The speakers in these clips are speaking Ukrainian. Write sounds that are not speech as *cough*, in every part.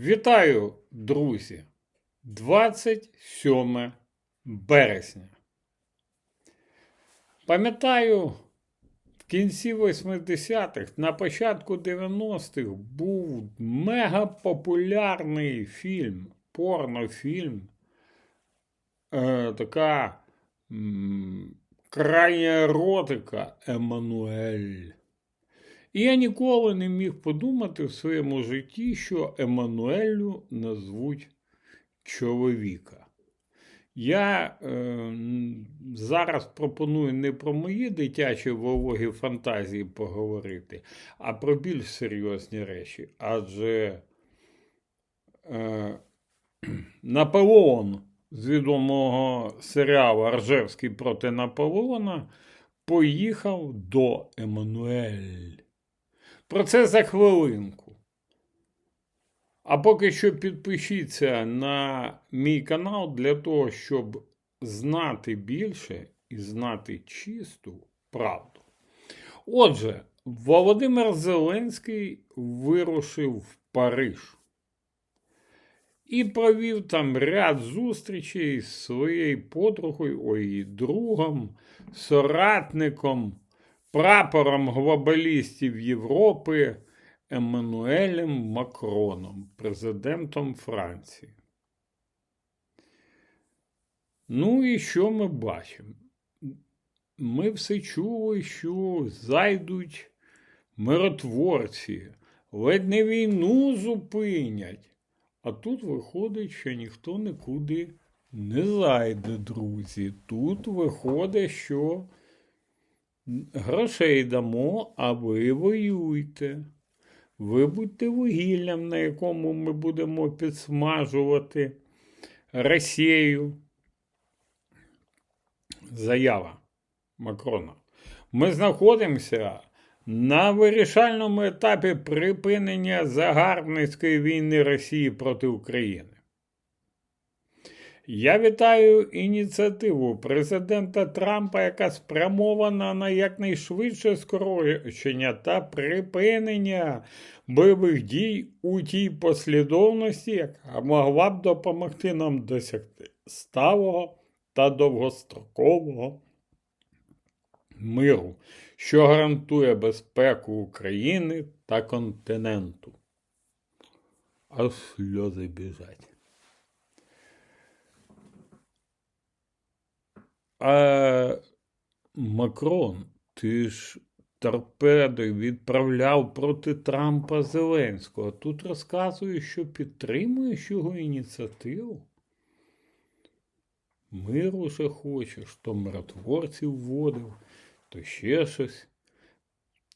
Вітаю, друзі! 27 березня. Пам'ятаю, в кінці 80-х, на початку 90-х був мегапопулярний фільм, порнофільм. Е, така м, крайня еротика Еммануель. І я ніколи не міг подумати в своєму житті, що Еммануелю назвуть чоловіка. Я е, зараз пропоную не про мої дитячі вологі фантазії поговорити, а про більш серйозні речі. Адже е, *clears throat* Наполеон з відомого серіалу Аржевський проти Наполеона поїхав до Еммануель. Про це за хвилинку. А поки що підпишіться на мій канал для того, щоб знати більше і знати чисту правду. Отже, Володимир Зеленський вирушив в Париж і провів там ряд зустрічей з своєю подругою, ой, другом, соратником, прапором глобалістів Європи Еммануелем Макроном, президентом Франції. Ну і що ми бачимо? Ми все чули, що зайдуть миротворці, ледь не війну зупинять. А тут виходить, що ніхто нікуди не зайде, друзі. Тут виходить, що грошей дамо, а ви воюйте. Ви будьте вугіллям, на якому ми будемо підсмажувати Росію. Заява Макрона. Ми знаходимося на вирішальному етапі припинення загарбницької війни Росії проти України. Я вітаю ініціативу президента Трампа, яка спрямована на якнайшвидше скорочення та припинення бойових дій у тій послідовності, яка могла б допомогти нам досягти сталого та довгострокового миру, що гарантує безпеку України та континенту. А сльози біжать. А Макрон, ти ж торпеди відправляв проти Трампа Зеленського. Тут розказує, що підтримуєш його ініціативу. Мир уже хочеш, то миротворців вводив, то ще щось,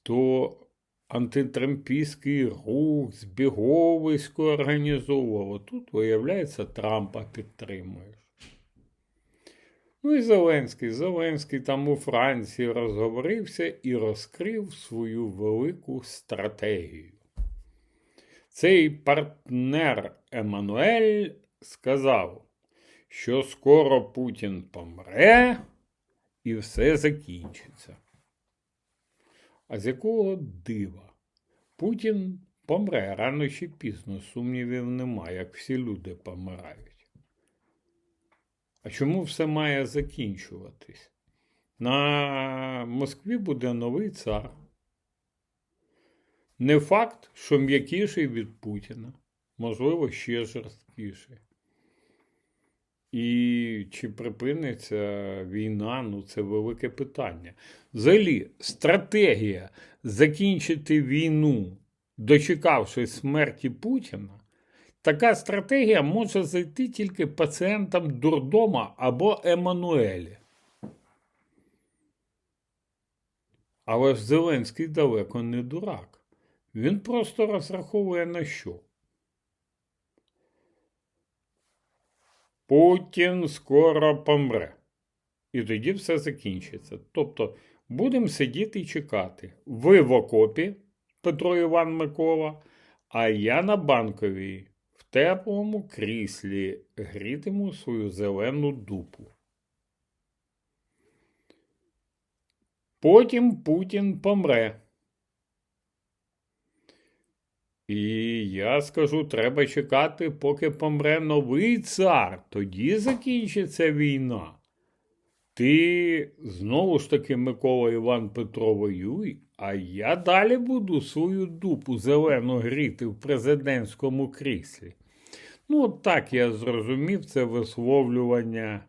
то антитрампійський рух, збіговисько організовував. Тут, виявляється, Трампа підтримуєш. Ну і Зеленський. Зеленський там у Франції розговорився і розкрив свою велику стратегію. Цей партнер Еммануель сказав, що скоро Путін помре і все закінчиться. А з якого дива? Путін помре рано чи пізно, сумнівів немає, як всі люди помирають. А чому все має закінчуватись? На Москві буде новий цар. Не факт, що м'якіший від Путіна, можливо, ще жорсткіший. І чи припиниться війна, ну це велике питання. Взагалі, стратегія закінчити війну, дочекавшись смерті Путіна, така стратегія може зайти тільки пацієнтам дурдома або Еммануелі. Але ж Зеленський далеко не дурак. Він просто розраховує на що. Путін скоро помре. І тоді все закінчиться. Тобто будемо сидіти і чекати. Ви в окопі, Петро Іван Микола, а я на банковій теплому кріслі грітиму свою зелену дупу. Потім Путін помре. І я скажу, треба чекати, поки помре новий цар. Тоді закінчиться війна. Ти знову ж таки, Микола Іван Петро воюй, а я далі буду свою дупу зелену гріти в президентському кріслі. Ну, так я зрозумів це висловлювання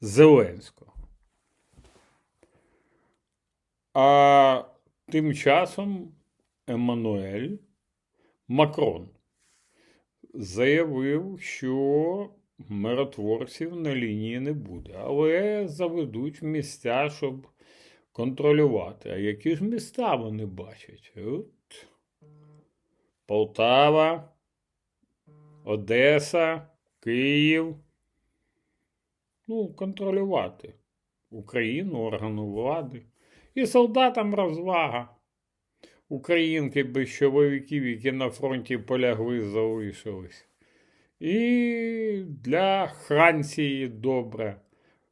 Зеленського. А тим часом Еммануель Макрон заявив, що миротворців на лінії не буде, але заведуть в місця, щоб контролювати. А які ж міста вони бачать? От. Полтава, Одеса, Київ. Ну, контролювати Україну, органу влади. І солдатам розвага. Українки без чоловіків, які на фронті полягли, залишились. І для Франції добре.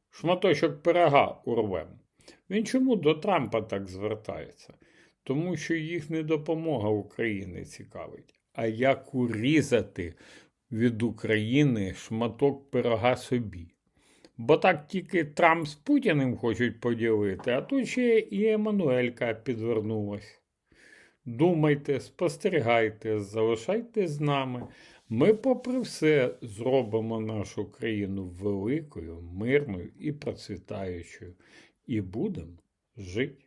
Шматочок пирога урвем. Він чому до Трампа так звертається? Тому що їх не допомога України цікавить, а як урізати від України шматок пирога собі. Бо так тільки Трамп з Путіним хочуть поділити, а тут ще і Еммануелька підвернулась. Думайте, спостерігайте, залишайтесь з нами. Ми, попри все, зробимо нашу країну великою, мирною і процвітаючою. І будемо жити.